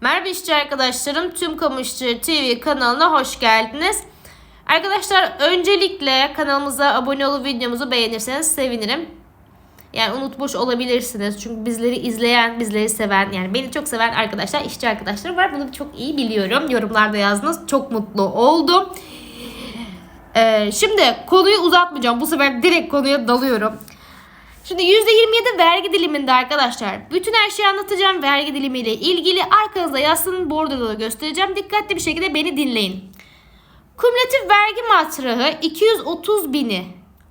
Merhaba işçi arkadaşlarım. Tüm Kamu TV kanalına hoş geldiniz. Arkadaşlar öncelikle kanalımıza abone olup videomuzu beğenirseniz sevinirim. Yani unutmuş olabilirsiniz. Çünkü bizleri izleyen, bizleri seven, yani beni çok seven arkadaşlar, işçi arkadaşlarım var. Bunu çok iyi biliyorum. Yorumlarda yazdınız. Çok mutlu oldum. Ee, şimdi konuyu uzatmayacağım. Bu sefer direkt konuya dalıyorum. Şimdi %27 vergi diliminde arkadaşlar bütün her şeyi anlatacağım vergi dilimiyle ilgili. Arkanızda yazsın bordoda da göstereceğim. Dikkatli bir şekilde beni dinleyin. Kümülatif vergi matrahı 230 bini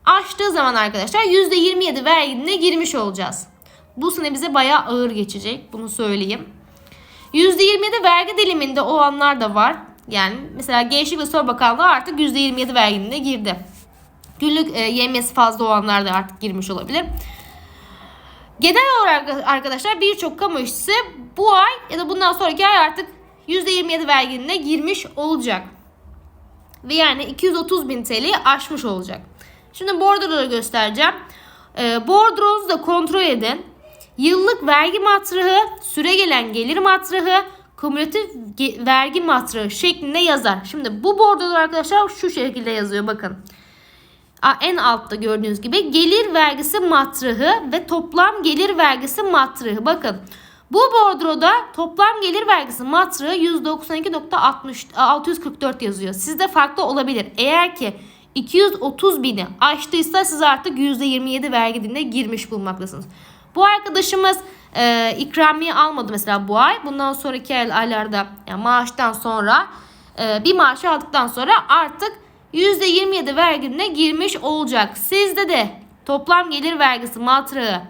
aştığı zaman arkadaşlar %27 vergi dilimine girmiş olacağız. Bu sene bize bayağı ağır geçecek. Bunu söyleyeyim. %27 vergi diliminde olanlar da var. Yani mesela Gençlik ve Spor Bakanlığı artık %27 vergi dilimine girdi. Günlük e, yemesi fazla olanlar da artık girmiş olabilir. Genel olarak arkadaşlar birçok kamu işçisi bu ay ya da bundan sonraki ay artık %27 vergine girmiş olacak. Ve yani 230 bin TL'yi aşmış olacak. Şimdi bordroları göstereceğim. E, bordronuzu da kontrol edin. Yıllık vergi matrahı, süre gelen gelir matrahı, kumülatif vergi matrahı şeklinde yazar. Şimdi bu bordolar arkadaşlar şu şekilde yazıyor bakın. En altta gördüğünüz gibi gelir vergisi matrahı ve toplam gelir vergisi matrahı. Bakın bu bordroda toplam gelir vergisi matrahı 192.644 yazıyor. Sizde farklı olabilir. Eğer ki 230 bini aştıysa siz artık %27 vergi dilimine girmiş bulunmaktasınız. Bu arkadaşımız e, ikramiye almadı mesela bu ay. Bundan sonraki ay- aylarda yani maaştan sonra e, bir maaşı aldıktan sonra artık %27 vergine girmiş olacak. Sizde de toplam gelir vergisi matrağı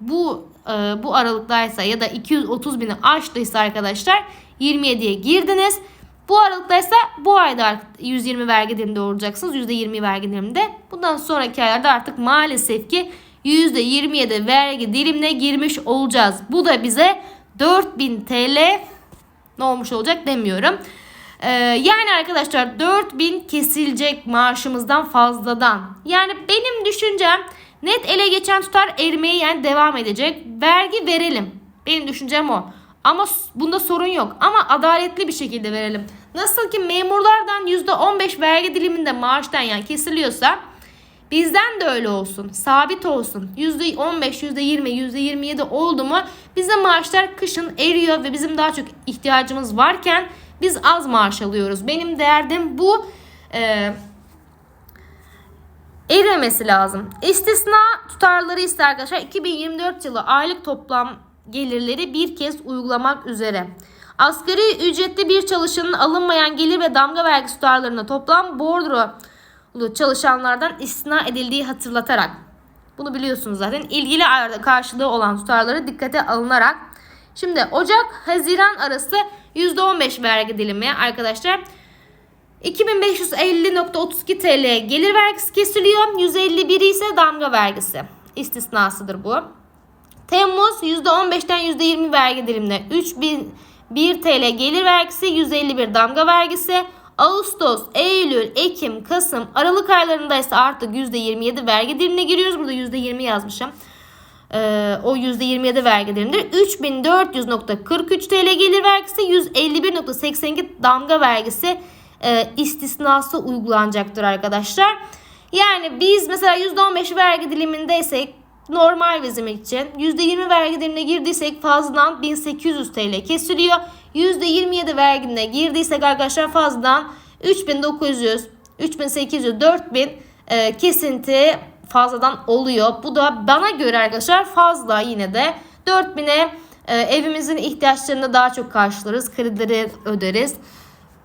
bu e, bu aralıktaysa ya da 230 bini aştıysa arkadaşlar 27'ye girdiniz. Bu aralıktaysa bu ayda artık 120 vergi diliminde olacaksınız. %20 vergi diliminde. Bundan sonraki aylarda artık maalesef ki %27 vergi dilimine girmiş olacağız. Bu da bize 4000 TL ne olmuş olacak demiyorum. Ee, yani arkadaşlar 4000 kesilecek maaşımızdan fazladan. Yani benim düşüncem net ele geçen tutar erimeye yani devam edecek. Vergi verelim. Benim düşüncem o. Ama bunda sorun yok. Ama adaletli bir şekilde verelim. Nasıl ki memurlardan %15 vergi diliminde maaştan yani kesiliyorsa Bizden de öyle olsun. Sabit olsun. %15, %20, %27 oldu mu bize maaşlar kışın eriyor ve bizim daha çok ihtiyacımız varken biz az maaş alıyoruz. Benim derdim bu. Ee, erimemesi lazım. İstisna tutarları ise arkadaşlar 2024 yılı aylık toplam gelirleri bir kez uygulamak üzere. Asgari ücretli bir çalışanın alınmayan gelir ve damga vergisi tutarlarına toplam bordrolu çalışanlardan istisna edildiği hatırlatarak bunu biliyorsunuz zaten ilgili karşılığı olan tutarları dikkate alınarak şimdi Ocak Haziran arası %15 vergi dilimi arkadaşlar 2550.32 TL gelir vergisi kesiliyor. 151 ise damga vergisi. İstisnasıdır bu. Temmuz %15'ten %20 vergi dilimine 3001 TL gelir vergisi, 151 damga vergisi. Ağustos, Eylül, Ekim, Kasım, Aralık aylarında ise artık %27 vergi dilimine giriyoruz. Burada %20 yazmışım. Ee, o %27 vergi dilimdir. 3400.43 TL gelir vergisi, 151.82 damga vergisi e, istisnası uygulanacaktır arkadaşlar. Yani biz mesela %15 vergi dilimindeysek normal bizim için %20 vergi dilimine girdiysek fazladan 1800 TL kesiliyor. %27 vergine girdiysek arkadaşlar fazladan 3900, 3800, 4000 e, kesinti fazladan oluyor. Bu da bana göre arkadaşlar fazla yine de 4000'e e, evimizin ihtiyaçlarını daha çok karşılarız. Kredileri öderiz.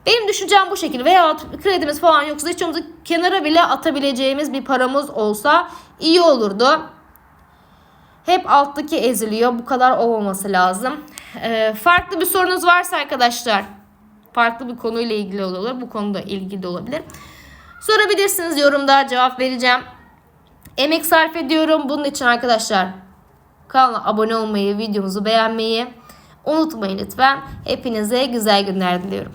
Benim düşüncem bu şekilde veya kredimiz falan yoksa hiç olmazsa kenara bile atabileceğimiz bir paramız olsa iyi olurdu. Hep alttaki eziliyor. Bu kadar olmaması lazım. Ee, farklı bir sorunuz varsa arkadaşlar farklı bir konuyla ilgili olur. Bu konuda ilgili olabilir. Sorabilirsiniz yorumda cevap vereceğim. Emek sarf ediyorum. Bunun için arkadaşlar kanala abone olmayı, videomuzu beğenmeyi unutmayın lütfen. Hepinize güzel günler diliyorum.